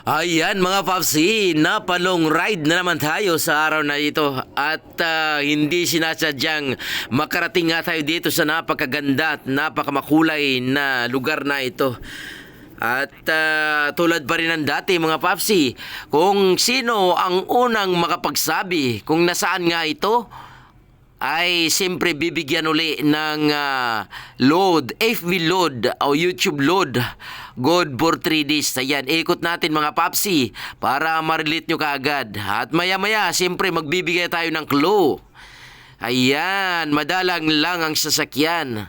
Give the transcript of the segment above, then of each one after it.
Ayan mga Papsi, napalong ride na naman tayo sa araw na ito at ah, hindi sinasadyang makarating nga tayo dito sa napakaganda at napakamakulay na lugar na ito. At ah, tulad pa rin ng dati mga Papsi, kung sino ang unang makapagsabi kung nasaan nga ito, ay siyempre bibigyan uli ng ah, load, FB load o YouTube load. Good for 3 days. Ayan, ikot natin mga papsi para ma-relate nyo kaagad. At maya-maya, siyempre magbibigay tayo ng clue. Ayan, madalang lang ang sasakyan.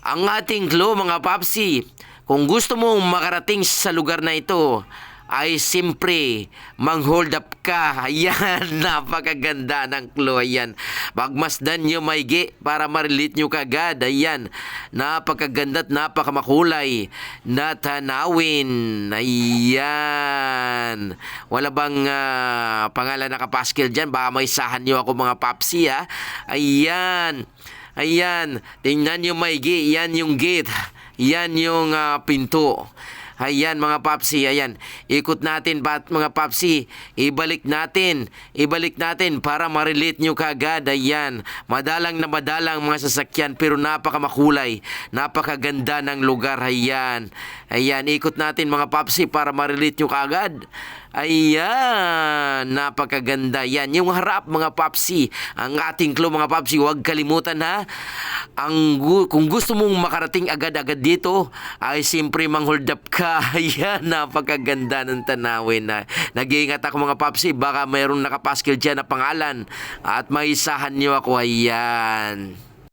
Ang ating clue mga papsi, kung gusto mong makarating sa lugar na ito, ay simpre mang-hold up ka. Ayan, napakaganda ng clue. Ayan, pagmasdan nyo maigi para ma-relate nyo kagad. Ayan, napakaganda at napakamakulay na tanawin. Ayan. Wala bang ah, pangalan na kapaskil dyan? Baka may sahan nyo ako mga papsi ha. Ayan. Ayan, tingnan nyo maigi, yan yung gate, yan yung ah, pinto. Ayan mga papsi, ayan. Ikot natin pat mga papsi. Ibalik natin. Ibalik natin para ma-relate nyo kagad. Ayan. Madalang na madalang mga sasakyan pero napakamakulay. Napakaganda ng lugar. Ayan. Ayan. Ikot natin mga papsi para ma-relate nyo kagad. Ayan, napakaganda yan. Yung harap mga papsi, ang ating clue mga papsi, huwag kalimutan ha. Ang kung gusto mong makarating agad-agad dito, ay simpre mang-hold up ka. Ayan, napakaganda ng tanawin na. Nag-iingat ako mga papsi, baka mayroong nakapaskil dyan na pangalan at maisahan niyo ako. Ayan.